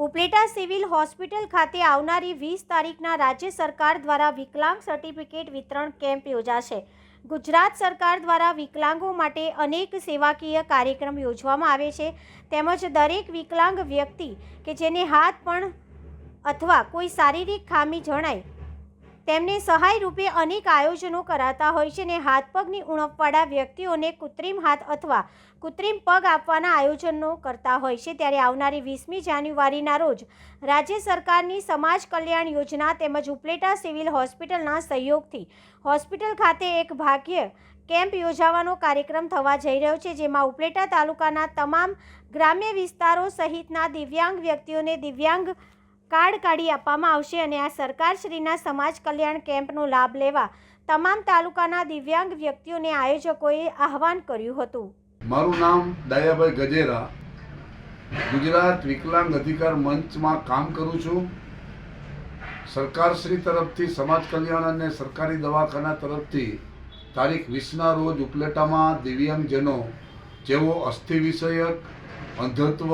Upleta civil hospital ખાતે આવનારી વીસ તારીખના રાજ્ય સરકાર દ્વારા વિકલાંગ સર્ટિફિકેટ વિતરણ કેમ્પ યોજાશે. ગુજરાત સરકાર દ્વારા વિકલાંગો માટે અનેક સેવાકીય કાર્યક્રમ યોજવામાં આવે છે. તેમજ દરેક વિકલાંગ વ્યક્તિ કે જેને હાથ પણ અથવા કોઈ શારીરિક ખામી જણાય તેમને સહાય રૂપે અનેક આયોજનો કરાતા હોય છે અને હાથ પગની ઉણપવાળા વ્યક્તિઓને કૃત્રિમ હાથ અથવા કૃત્રિમ પગ આપવાના આયોજનો કરતા હોય છે. ત્યારે આવનારી વીસમી જાન્યુઆરીના રોજ રાજ્ય સરકારની સમાજ કલ્યાણ યોજના તેમજ ઉપલેટા સિવિલ હોસ્પિટલના સહયોગથી હોસ્પિટલ ખાતે એક ભાગ્ય કેમ્પ યોજાવાનો કાર્યક્રમ થવા જઈ રહ્યો છે, જેમાં ઉપલેટા તાલુકાના તમામ ગ્રામ્ય વિસ્તારો સહિતના દિવ્યાંગ વ્યક્તિઓને દિવ્યાંગ કાર્ડ કાઢી આપવામાં આવશે અને આ સરકારશ્રીના સમાજ કલ્યાણ કેમ્પનો લાભ લેવા તમામ તાલુકાના દિવ્યાંગ વ્યક્તિઓને આયોજકોએ આહવાન કર્યું હતું. મારું નામ દયાભાઈ ગજેરા. ગુજરાત વિકલાંગ અધિકાર મંચમાં કામ કરું છું. સરકારશ્રી તરફથી, સમાજ કલ્યાણ અને સરકારી દવાખાના તરફથી તારીખ વીસના રોજ ઉપલેટામાં દિવ્યાંગજનો, જેઓ અસ્થિ વિષયક, અંધત્વ,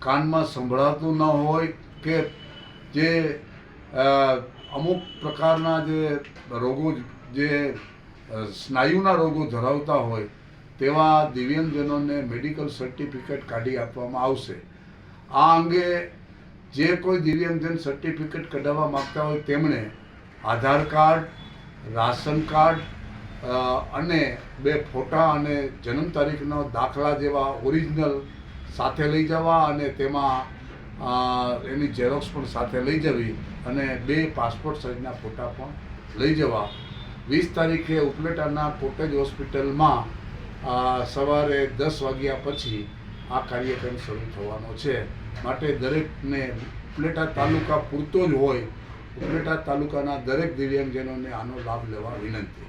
કાનમાં સંભળાતું ન હોય કે જે અમુક પ્રકારના જે રોગો જે સ્નાયુના રોગો ધરાવતા હોય, તેવા દિવ્યાંગજનોને મેડિકલ સર્ટિફિકેટ કાઢી આપવામાં આવશે. આ અંગે જે કોઈ દિવ્યાંગજન સર્ટિફિકેટ કઢાવવા માગતા હોય તેમણે આધાર કાર્ડ, રાશન કાર્ડ અને બે ફોટા અને જન્મ તારીખનો દાખલા જેવા ઓરિજિનલ સાથે લઈ જવા અને તેમાં એની ઝેરોક્સ પણ સાથે લઈ જવી અને બે પાસપોર્ટ સાઇઝના ફોટા પણ લઈ જવા. વીસ તારીખે ઉપલેટાના કોટેજ હોસ્પિટલમાં સવારે દસ વાગ્યા પછી આ કાર્યક્રમ શરૂ થવાનો છે. માટે દરેકને ઉપલેટા તાલુકા પૂરતો જ હોય, ઉપલેટા તાલુકાના દરેક દિવ્યાંગજનોને આનો લાભ લેવા વિનંતી.